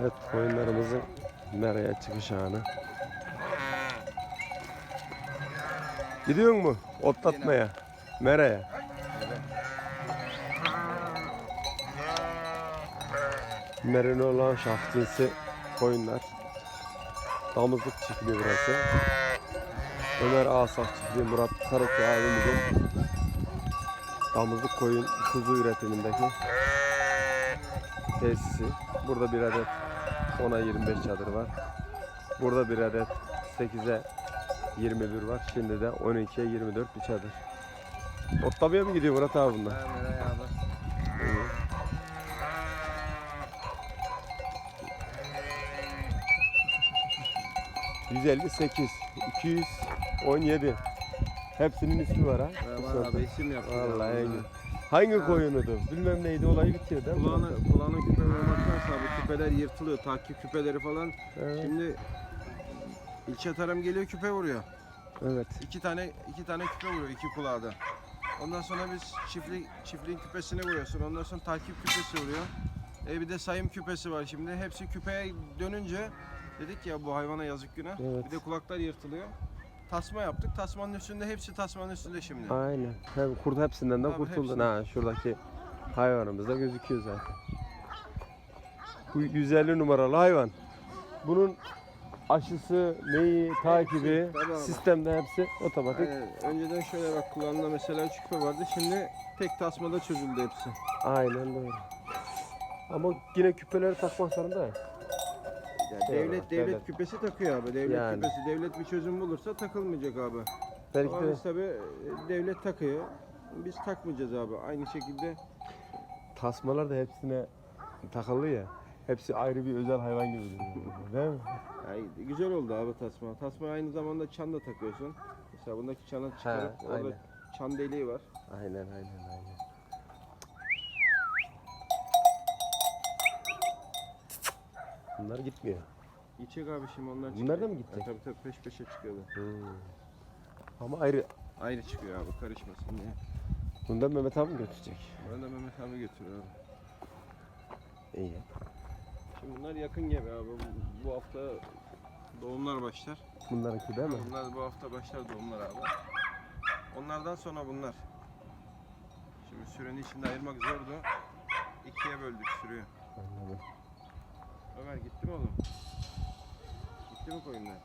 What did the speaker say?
Evet koyunlarımızın meraya çıkış anı. Gidiyor mu otlatmaya? Meraya. Merine olan cinsi koyunlar. Damızlık çiftliği burası. Ömer Asaf çiftliği Murat Karaköy abimizin damızlık koyun kuzu üretimindeki tesisi. Burada bir adet 10'a 25 çadır var. Burada bir adet 8'e 21 var. Şimdi de 12'ye 24 bir çadır. Otlamaya mı gidiyor Murat abi bunlar? Abi. İyi. ...158, 217. Hepsinin ismi var ha. Merhaba abi isim yaptım. Vallahi güzel. Hangi koyunudu? Bilmem neydi olayı bitiyor değil mi? Kulağına, kulağına küpe abi küpeler yırtılıyor. Takip küpeleri falan. Evet. Şimdi ilçe tarım geliyor küpe vuruyor. evet. İki tane iki tane küpe vuruyor iki kulağda. Ondan sonra biz çiftlik çiftliğin küpesini vuruyorsun. Ondan sonra takip küpesi vuruyor. E bir de sayım küpesi var şimdi. Hepsi küpeye dönünce dedik ya bu hayvana yazık günah. Evet. Bir de kulaklar yırtılıyor. Tasma yaptık. Tasmanın üstünde hepsi tasmanın üstünde şimdi. Aynen. Hem kurt hepsinden de Abi kurtuldun hepsinden. ha. Şuradaki hayvanımız da gözüküyor zaten. Bu 150 numaralı hayvan. Bunun aşısı, neyi, takibi, tabii sistemde hepsi otomatik. Aynen. Önceden şöyle bak kulağında mesela küpe vardı. Şimdi tek tasmada çözüldü hepsi. Aynen doğru. Ama yine küpeleri takmak zorunda ya. Yani Eyvallah, devlet devlet devlet. küpesi takıyor abi. Devlet Yani. küpesi devlet bir çözüm bulursa takılmayacak abi. Belki Ama de biz tabii e, devlet takıyor. Biz takmayacağız abi. Aynı şekilde tasmalar da hepsine takılı ya. Hepsi ayrı bir özel hayvan gibi duruyor. Değil mi? yani güzel oldu abi tasma. Tasma aynı zamanda çan da takıyorsun. Mesela bundaki çanı çıkarıp orada aynen. çan deliği var. Aynen aynen aynen. Bunlar gitmiyor. Gidecek abi şimdi onlar çıkıyor. Bunlar da mı gidecek? Tabii tabii peş peşe çıkıyorlar. Hmm. Ama ayrı. Ayrı çıkıyor abi karışmasın diye. Bundan Mehmet abi mi götürecek? Bunu da Mehmet abi götürüyor abi. İyi. Şimdi bunlar yakın gebe abi. Bu- Bu hafta doğumlar başlar. Bunlarınki değil mi? Bunlar bu hafta başlar doğumlar abi. Onlardan sonra bunlar. Şimdi sürenin içinde ayırmak zordu. İkiye böldük sürüyü. Anladım. Ömer gitti mi oğlum? Gitti mi koyunlar?